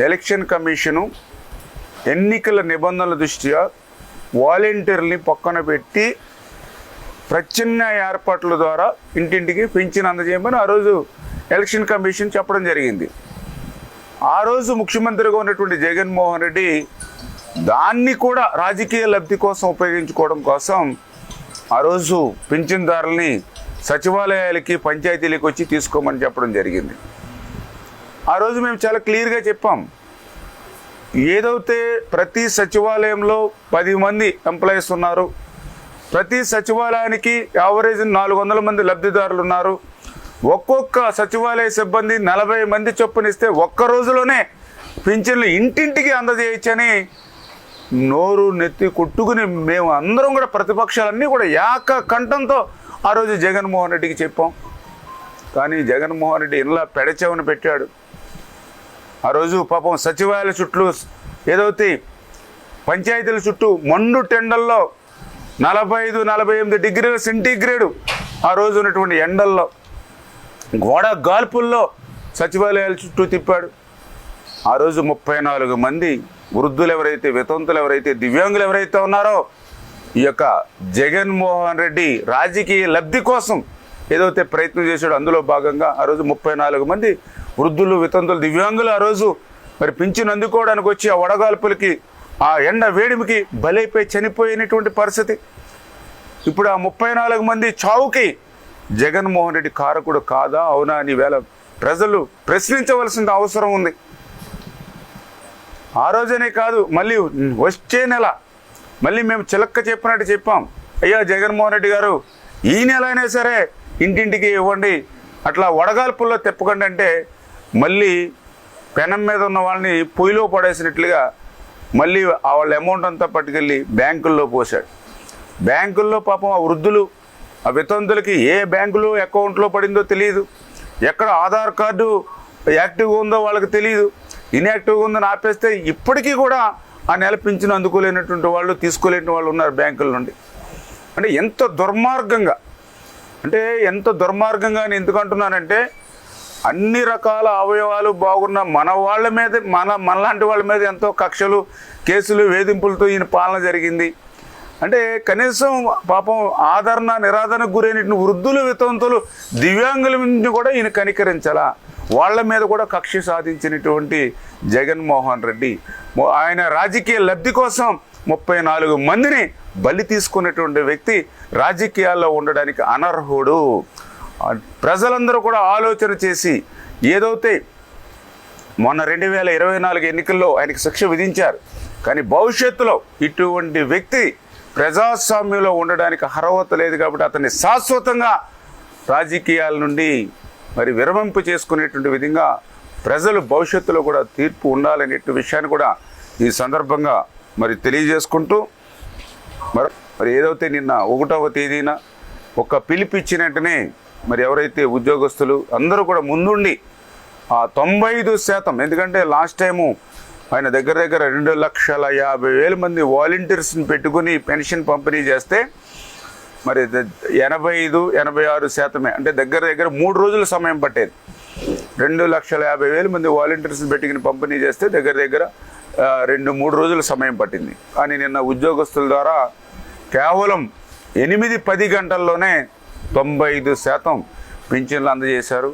Election commission ఎన్నికల నిబంధనల దృష్ట్యా వాలంటీర్ని పక్కన పెట్టి ప్రత్యామ్నాయ ఏర్పాట్ల ద్వారా ఇంటింటికి పెంచిన అందజేయమని ఆ రోజు ఎలక్షన్ కమిషన్ చెప్పడం జరిగింది. ఆ రోజు ముఖ్యమంత్రిగా ఉన్నటువంటి జగన్మోహన్ రెడ్డి దాన్ని కూడా రాజకీయ లబ్ధి కోసం ఉపయోగించుకోవడం కోసం ఆ రోజు పింఛన్దారుల్ని సచివాలయాలకి పంచాయతీలకు వచ్చి తీసుకోమని చెప్పడం జరిగింది. ఆ రోజు మేము చాలా క్లియర్గా చెప్పాం. ఏదైతే ప్రతి సచివాలయంలో పది మంది ఎంప్లాయీస్ ఉన్నారు ప్రతి సచివాలయానికి యావరేజ్ నాలుగు వందల మంది లబ్ధిదారులు ఉన్నారు. ఒక్కొక్క సచివాలయ సిబ్బంది నలభై మంది చొప్పున ఇస్తే ఒక్క రోజులోనే పింఛన్లు ఇంటింటికి అందజేయచ్చని నోరు నెత్తి కొట్టుకుని మేము అందరం కూడా ప్రతిపక్షాలన్నీ కూడా యాక కంఠంతో ఆ రోజు జగన్మోహన్ రెడ్డికి చెప్పాం. కానీ జగన్మోహన్ రెడ్డి ఇలా పెడచెవని పెట్టాడు. ఆ రోజు పాపం సచివాలయాల చుట్టూ ఏదైతే పంచాయతీల చుట్టూ మండు టెండల్లో నలభై ఐదు నలభై ఎనిమిది డిగ్రీల సెంటీగ్రేడు ఆ రోజు ఉన్నటువంటి ఎండల్లో గోడ గాల్పుల్లో సచివాలయాల చుట్టూ తిప్పాడు. ఆ రోజు ముప్పై నాలుగు మంది వృద్ధులు ఎవరైతే వితంతులు ఎవరైతే దివ్యాంగులు ఎవరైతే ఉన్నారో ఈ యొక్క జగన్మోహన్ రెడ్డి రాజకీయ లబ్ధి కోసం ఏదైతే ప్రయత్నం చేశాడో అందులో భాగంగా ఆ రోజు ముప్పై నాలుగు మంది వృద్ధులు వితంతులు దివ్యాంగులు ఆ రోజు మరి పింఛను అందుకోవడానికి వచ్చి ఆ వడగాల్పులకి ఆ ఎండ వేడిమికి బలైపోయి చనిపోయినటువంటి పరిస్థితి. ఇప్పుడు ఆ ముప్పై నాలుగు మంది చావుకి జగన్మోహన్ రెడ్డి కారకుడు కాదా? అవునా? అని వేళ ప్రజలు ప్రశ్నించవలసిన అవసరం ఉంది. ఆ రోజనే కాదు మళ్ళీ వచ్చే నెల మళ్ళీ మేము చిలక్క చెప్పినట్టు చెప్పాం. అయ్యా జగన్మోహన్ రెడ్డి గారు ఈ నెల అయినా సరే ఇంటింటికి ఇవ్వండి. అట్లా వడగాల్పుల్లో తెప్పకండి అంటే మళ్ళీ పెనం మీద ఉన్న వాళ్ళని పొయ్యిలో పడేసినట్లుగా మళ్ళీ వాళ్ళ అమౌంట్ అంతా పట్టుకెళ్ళి బ్యాంకుల్లో పోశాడు. బ్యాంకుల్లో పాపం ఆ వృద్ధులు ఆ వితంతులకి ఏ బ్యాంకులో అకౌంట్లో పడిందో తెలియదు ఎక్కడ ఆధార్ కార్డు యాక్టివ్గా ఉందో వాళ్ళకి తెలియదు ఇన్యాక్టివ్గా ఉందని ఆపేస్తే ఇప్పటికీ కూడా ఆ నెల పింఛను అందుకోలేనటువంటి వాళ్ళు తీసుకోలేని వాళ్ళు ఉన్నారు బ్యాంకుల నుండి. అంటే ఎంత దుర్మార్గంగా అంటే ఎంత దుర్మార్గంగా నేను ఎందుకు అంటున్నానంటే అన్ని రకాల అవయవాలు బాగున్న మన వాళ్ళ మీద మన మనలాంటి వాళ్ళ మీద ఎంతో కక్షలు కేసులు వేధింపులతో ఈయన పాలన జరిగింది. అంటే కనీసం పాపం ఆదరణ నిరాదరణకు గురైనటువంటి వృద్ధులు వితంతులు దివ్యాంగుల నుంచి కూడా ఈయన కనికరించాలా. వాళ్ళ మీద కూడా కక్ష సాధించినటువంటి జగన్మోహన్ రెడ్డి. ఆయన రాజకీయ లబ్ధి కోసం ముప్పై నాలుగు మందిని బలి తీసుకున్నటువంటి వ్యక్తి రాజకీయాల్లో ఉండడానికి అనర్హుడు. ప్రజలందరూ కూడా ఆలోచన చేసి ఏదైతే మొన్న రెండు వేల ఇరవై నాలుగు ఎన్నికల్లో ఆయనకు శిక్ష విధించారు కానీ భవిష్యత్తులో ఇటువంటి వ్యక్తి ప్రజాస్వామ్యంలో ఉండడానికి అర్హత లేదు కాబట్టి అతన్ని శాశ్వతంగా రాజకీయాల నుండి మరి విరమింపు చేసుకునేటువంటి విధంగా ప్రజలు భవిష్యత్తులో కూడా తీర్పు ఉండాలనేటువంటి విషయాన్ని కూడా ఈ సందర్భంగా మరి తెలియజేసుకుంటూ మరి మరి ఏదైతే నిన్న ఒకటవ తేదీన ఒక పిలిపిచ్చినట్టునే మరి ఎవరైతే ఉద్యోగస్తులు అందరూ కూడా ముందుండి ఆ తొంభై ఐదు శాతం ఎందుకంటే లాస్ట్ టైము ఆయన దగ్గర దగ్గర రెండు లక్షల యాభై వేల మంది వాలంటీర్స్ని పెట్టుకుని పెన్షన్ పంపిణీ చేస్తే మరి ఎనభై ఐదు ఎనభై ఆరు శాతమే అంటే దగ్గర దగ్గర మూడు రోజుల సమయం పట్టేది. రెండు లక్షల యాభై వేల మంది వాలంటీర్స్ని పెట్టుకుని పంపిణీ చేస్తే దగ్గర దగ్గర రెండు మూడు రోజుల సమయం పట్టింది. కానీ నిన్న ఉద్యోగస్తుల ద్వారా కేవలం ఎనిమిది పది గంటల్లోనే తొంభై ఐదు శాతం పింఛన్లు అందజేశారు.